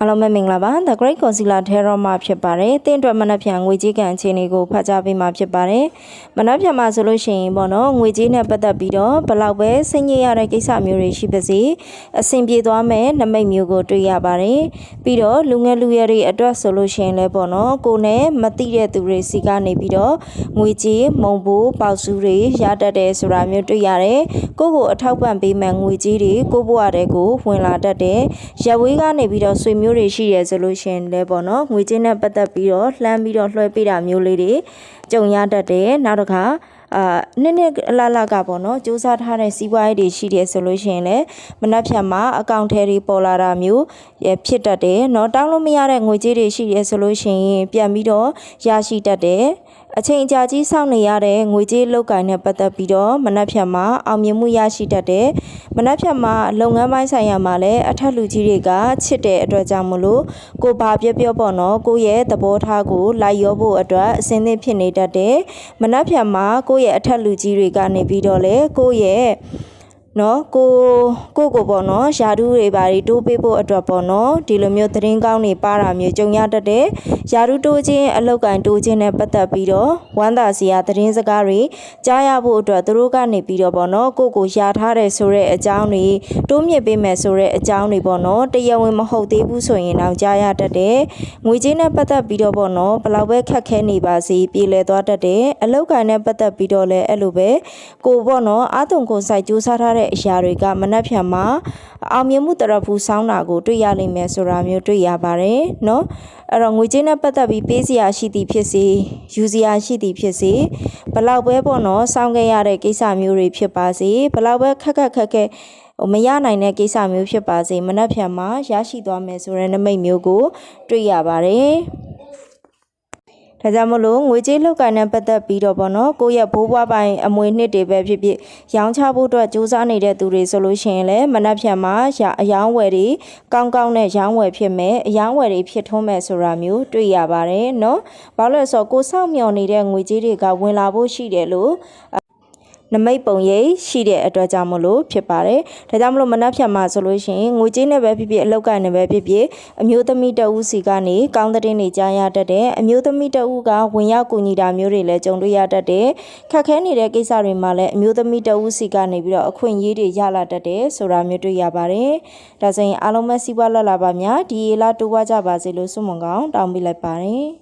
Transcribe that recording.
အားလုံးပဲမင်္ဂလာပါ The Great Concealer Tarot မှာဖြစ်ပါတယ်။တင်းအတွက်မနက်ဖြန်ငွေကြေးကံအခြေအနေကိုဖတ်ကြားပေးမှာဖြစ်ပါတယ်။မနက်ဖြန်မှာဆိုလို့ရှိရင်ပေါ့နော်ငွေကြေးနဲ့ပတ်သက်ပြီးတော့ဘယ်လောက်ပဲစိတ်ညစ်ရတဲ့ကိစ္စမျိုးတွေရှိပါစေအဆင်ပြေသွားမယ်နမိတ်မျိုးကိုတွေ့ရပါတယ်။ပြီးတော့လူငယ်လူရွယ်တွေအတွက်ဆိုလို့ရှိရင်လည်းပေါ့နော်ကိုယ်နဲ့မသိတဲ့သူတွေစီကနေပြီးတော့ငွေကြေးမုံဘိုးပေါက်စုတွေရတတ်တယ်ဆိုတာမျိုးတွေ့ရတယ်။ကိုယ့်ကိုအထောက်ပံ့ပေးမှငွေကြေးတွေကိုယ့်ဘဝတဲကိုဝင်လာတတ်တယ်။ရဝေးကနေပြီးတော့ဆွေမျတွေရှိရဲဆိုလို့ရှိရင်လည်းပေါ့နော်ငွေကြေးနဲ့ပတ်သက်ပြီးတော့လှမ်းပြီးတော့လွှဲပေးတာမျိုးလေးတွေကြုံရတတ်တယ်နောက်တစ်ခါအာနှစ်နှစ်အလားလားကပေါ့နော်စူးစမ်းထားတဲ့စီးပွားရေးတွေရှိတယ်ဆိုလို့ရှိရင်လည်းမနှက်ဖြတ်မှာအကောင့်ထဲတွေပေါ်လာတာမျိုးရဖြစ်တတ်တယ်เนาะတောင်းလို့မရတဲ့ငွေကြေးတွေရှိရဲဆိုလို့ရှိရင်ပြန်ပြီးတော့ရရှိတတ်တယ်အချိန်အကြာကြီးစောင့်နေရတဲ့ငွေကြေးလောက်ကိုင်းနဲ့ပတ်သက်ပြီးတော့မနှက်ဖြတ်မှာအောင်မြင်မှုရရှိတတ်တယ် မနှက်ဖြတ်မှာလုပ်ငန်းပိုင်းဆိုင်ရာမှာလည်းအထက်လူကြီးတွေကချစ်တဲ့အတွက်ကြောင့်မလို့ကိုဘာပြောပြောပေါ့နော်ကိုရဲ့သဘောထားကိုလိုက်ရောဖို့အတွက်အစင်းသင့်ဖြစ်နေတတ်တယ်မနှက်ဖြတ်မှာကိုရဲ့အထက်လူကြီးတွေကနေပြီးတော့လေကိုရဲ့ နော်ကိုကိုကိုပေါ့နော်ယာဒူးတွေဘာတွေတိုးပေးဖို့အတွက်ပေါ့နော်ဒီလိုမျိုးသတင်းကောင်းတွေပါတာမျိုးကြုံရတတ်တယ်ယာဒူးတိုးခြင်းအလောက်ကင်တိုးခြင်းနဲ့ပတ်သက်ပြီးတော့ဝမ်းသာစရာသတင်းစကားတွေကြားရဖို့အတွက်သူတို့ကနေပြီးတော့ပေါ့နော်ကိုကိုယာထားတယ်ဆိုတဲ့အကြောင်းတွေတိုးမြင့်ပေးမယ်ဆိုတဲ့အကြောင်းတွေပေါ့နော်တရားဝင်မဟုတ်သေးဘူးဆိုရင်တော့ကြားရတတ်တယ်ငွေကြေးနဲ့ပတ်သက်ပြီးတော့ပေါ့နော်ဘယ်လောက်ပဲခက်ခဲနေပါစေပြည်လဲသွားတတ်တယ်အလောက်ကင်နဲ့ပတ်သက်ပြီးတော့လည်းအဲ့လိုပဲကိုပေါ့နော်အာတုံကိုစိုက်ကြိုးစားထားတဲ့အရာတွေကမနှက်ဖြန်မှာအောင်မြင်မှုတရဖူဆောင်းတာကိုတွေ့ရလိမ့်မယ်ဆိုတာမျိုးတွေ့ရပါတယ်เนาะအဲ့တော့ငွေကြေးနဲ့ပတ်သက်ပြီးပေးစရာရှိသည်ဖြစ်စေယူစရာရှိသည်ဖြစ်စေဘလောက်ပဲပေါ့နော်စောင်းခဲ့ရတဲ့ကိစ္စမျိုးတွေဖြစ်ပါစေဘလောက်ပဲခက်ခက်ခက်ခဲဟိုမရနိုင်တဲ့ကိစ္စမျိုးဖြစ်ပါစေမနှက်ဖြန်မှာရရှိသွားမယ်ဆိုတဲ့နမိတ်မျိုးကိုတွေ့ရပါတယ် ဒါကြောင့်မလို့ငွေကြေးလောက်ကန်နဲ့ပတ်သက်ပြီးတော့ပေါ့နော်ကိုယ့်ရဲ့ဘိုးဘွားပိုင်အမွေနှစ်တွေပဲဖြစ်ဖြစ်ရောင်းချဖို့အတွက်စူးစမ်းနေတဲ့သူတွေဆိုလို့ရှိရင်လည်းမနှက်ဖြန်မှာရအယောင်းဝယ်တွေကောင်းကောင်းနဲ့ရောင်းဝယ်ဖြစ်မယ်အယောင်းဝယ်တွေဖြစ်ထွန်းမယ်ဆိုတာမျိုးတွေ့ရပါတယ်နော်ဘာလို့လဲဆိုတော့ကိုစောင့်မျှော်နေတဲ့ငွေကြေးတွေကဝင်လာဖို့ရှိတယ်လို့ နမိတ်ပုံရိပ်ရှိတဲ့အတွက်ကြောင့်မလို့ဖြစ်ပါတယ်။ဒါကြောင့်မလို့မနှက်ဖြတ်မှာဆိုလို့ရှိရင်ငွေကြေးနဲ့ပဲဖြစ်ဖြစ်အလောက်ကိုင်းနဲ့ပဲဖြစ်ဖြစ်အမျိုးသမီးတအုပ်စီကနေကောင်းတဲ့တင်တွေကြားရတတ်တယ်။အမျိုးသမီးတအုပ်ကဝင်ရောက်ကူညီတာမျိုးတွေလည်းကြုံတွေ့ရတတ်တယ်။ခက်ခဲနေတဲ့ကိစ္စတွေမှာလည်းအမျိုးသမီးတအုပ်စီကနေပြီးတော့အခွင့်အရေးတွေရလာတတ်တယ်ဆိုတာမျိုးတွေ့ရပါတယ်။ဒါဆိုရင်အားလုံးပဲစီးပွားလတ်လာပါများဒီလာတိုးွားကြပါစေလို့ဆုမွန်ကောင်းတောင်းပေးလိုက်ပါတယ်။